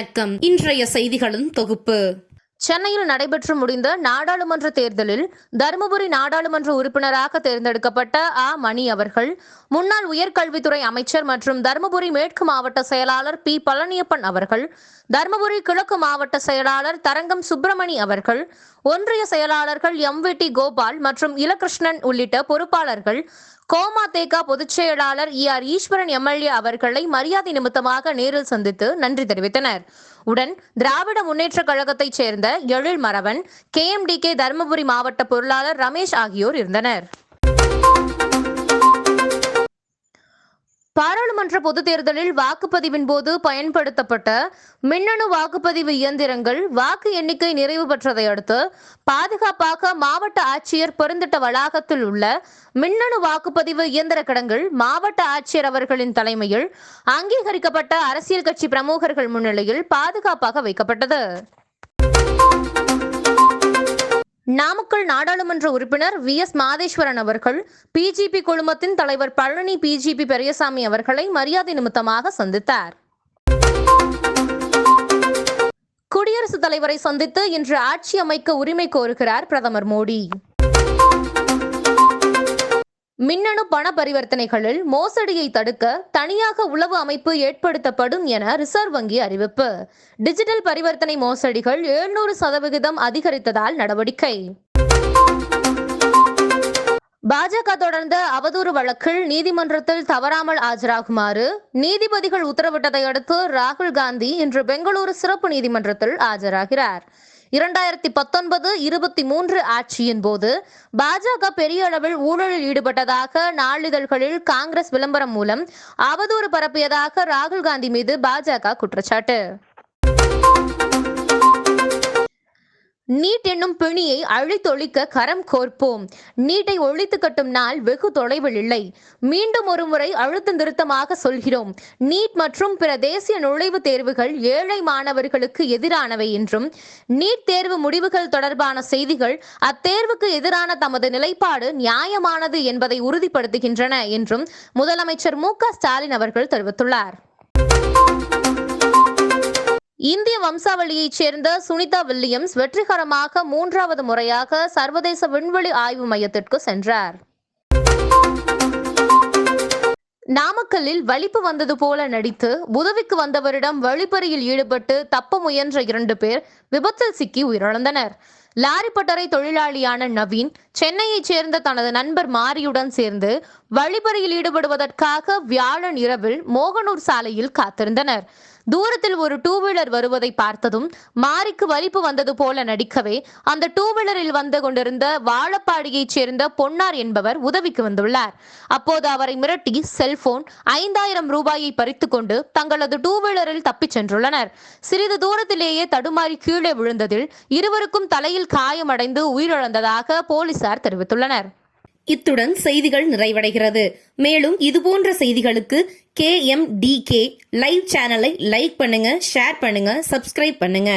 வணக்கம். இன்றைய செய்திகளின் தொகுப்பு. சென்னையில் நடைபெற்று முடிந்த நாடாளுமன்ற தேர்தலில் தருமபுரி நாடாளுமன்ற உறுப்பினராக தேர்ந்தெடுக்கப்பட்ட ஆ. மணி அவர்கள் முன்னாள் உயர்கல்வித்துறை அமைச்சர் மற்றும் தருமபுரி மேற்கு மாவட்ட செயலாளர் பி. பழனியப்பன் அவர்கள் தருமபுரி கிழக்கு மாவட்ட செயலாளர் தரங்கம் சுப்பிரமணி அவர்கள் ஒன்றிய செயலாளர்கள் எம். வி. டி. கோபால் மற்றும் இலகிருஷ்ணன் உள்ளிட்ட பொறுப்பாளர்கள் கோமாதேகா பொதுச் செயலாளர் இ ஆர் ஈஸ்வரன் எம்எல்ஏ அவர்களை மரியாதை நிமித்தமாக நேரில் சந்தித்து நன்றி தெரிவித்தனர். உடன் திராவிட முன்னேற்றக் கழகத்தைச் சேர்ந்த Ezhil Maravan K M D K Dharmapuri மாவட்ட பொருளாளர் ரமேஷ் ஆகியோர் இருந்தனர். பாராளுமன்ற பொதுத் தேர்தலில் வாக்குப்பதிவின் போது பயன்படுத்தப்பட்ட மின்னணு வாக்குப்பதிவு இயந்திரங்கள் வாக்கு எண்ணிக்கை நிறைவு பெற்றதை அடுத்து பாதுகாப்பாக மாவட்ட ஆட்சியர் பெருந்திட்ட வளாகத்தில் உள்ள மின்னணு வாக்குப்பதிவு இயந்திர கிடங்கள் மாவட்ட ஆட்சியர் அவர்களின் தலைமையில் அங்கீகரிக்கப்பட்ட அரசியல் கட்சி பிரமுகர்கள் முன்னிலையில் பாதுகாப்பாக வைக்கப்பட்டது. நாமக்கல் நாடாளுமன்ற உறுப்பினர் வி எஸ் மாதேஸ்வரன் அவர்கள் பிஜிபி குழுமத்தின் தலைவர் பழனி பிஜிபி பெரியசாமி அவர்களை மரியாதை நிமித்தமாக சந்தித்தார். குடியரசுத் தலைவரை சந்தித்து இன்று ஆட்சி அமைக்க உரிமை கோருகிறார் பிரதமர் மோடி. மின்னணு பண பரிவர்த்தனைகளில் மோசடியை தடுக்க தனியாக உளவு அமைப்பு ஏற்படுத்தப்படும் என ரிசர்வ் வங்கி அறிவிப்பு. டிஜிட்டல் பரிவர்த்தனை மோசடிகள் எழுநூறு சதவிகிதம் அதிகரித்ததால் நடவடிக்கை. பாஜக தொடர்ந்த அவதூறு வழக்கில் நீதிமன்றத்தில் தவறாமல் ஆஜராகுமாறு நீதிபதிகள் உத்தரவிட்டதை அடுத்து ராகுல் காந்தி இன்று பெங்களூரு சிறப்பு நீதிமன்றத்தில் ஆஜராகிறார். இரண்டாயிரத்தி பத்தொன்பது இருபத்தி மூன்று ஆட்சியின் போது பாஜக பெரிய அளவில் ஊழலில் ஈடுபட்டதாக நாளிதழ்களில் காங்கிரஸ் விளம்பரம் மூலம் அவதூறு பரப்பியதாக ராகுல் காந்தி மீது பாஜக குற்றச்சாட்டு. நீட் என்னும் பிணியை அழித்தொழிக்க கரம் கோர்ப்போம். நீட்டை ஒழித்து கட்டும் நாள் வெகு தொலைவில் இல்லை. மீண்டும் ஒருமுறை அழுத்த நிறுத்தமாக சொல்கிறோம். நீட் மற்றும் பிற தேசிய நுழைவுத் தேர்வுகள் ஏழை மாணவர்களுக்கு எதிரானவை என்றும் நீட் தேர்வு முடிவுகள் தொடர்பான செய்திகள் அத்தேர்வுக்கு எதிரான தமது நிலைப்பாடு நியாயமானது என்பதை உறுதிப்படுத்துகின்றன என்றும் முதலமைச்சர் மு க ஸ்டாலின் அவர்கள் தெரிவித்துள்ளார். இந்திய வம்சாவளியைச் சேர்ந்த சுனிதா வில்லியம்ஸ் வெற்றிகரமாக மூன்றாவது முறையாக சர்வதேச விண்வெளி ஆய்வு மையத்திற்கு சென்றார். நாமக்கல்லில் வலிப்பு வந்தது போல நடித்து உதவிக்கு வந்தவரிடம் வழிப்பறியில் ஈடுபட்டு தப்ப முயன்ற இரண்டு பேர் விபத்தில் சிக்கி உயிரிழந்தனர். லாரி பட்டறை தொழிலாளியான நவீன் சென்னையைச் சேர்ந்த தனது நண்பர் மாரியுடன் சேர்ந்து வழிபறியில் ஈடுபடுவதற்காக வியாழன் இரவில் மோகனூர் சாலையில் காத்திருந்தனர். தூரத்தில் ஒரு டூ வீலர் வருவதை பார்த்ததும் மாரிக்கு வலிப்பு வந்தது போல நடிக்கவே அந்த டூ வீலரில் வந்து கொண்டிருந்த வாழப்பாடியைச் சேர்ந்த பொன்னார் என்பவர் உதவிக்கு வந்துள்ளார். அப்போது அவரை மிரட்டி செல்போன் ஐந்தாயிரம் ரூபாயை பறித்துக் கொண்டு தங்களது டூ வீலரில் தப்பிச் சென்றுள்ளனர். சிறிது தூரத்திலேயே தடுமாறி கீழே விழுந்ததில் இருவருக்கும் தலையில் தலையில் காயமடைந்து உயிரிழந்ததாக போலீசார் தெரிவித்துள்ளனர். இத்துடன் செய்திகள் நிறைவடைகிறது. மேலும் இதுபோன்ற செய்திகளுக்கு K M D K live சேனலை லைக் பண்ணுங்க ஷேர் பண்ணுங்க சப்ஸ்கிரைப் பண்ணுங்க.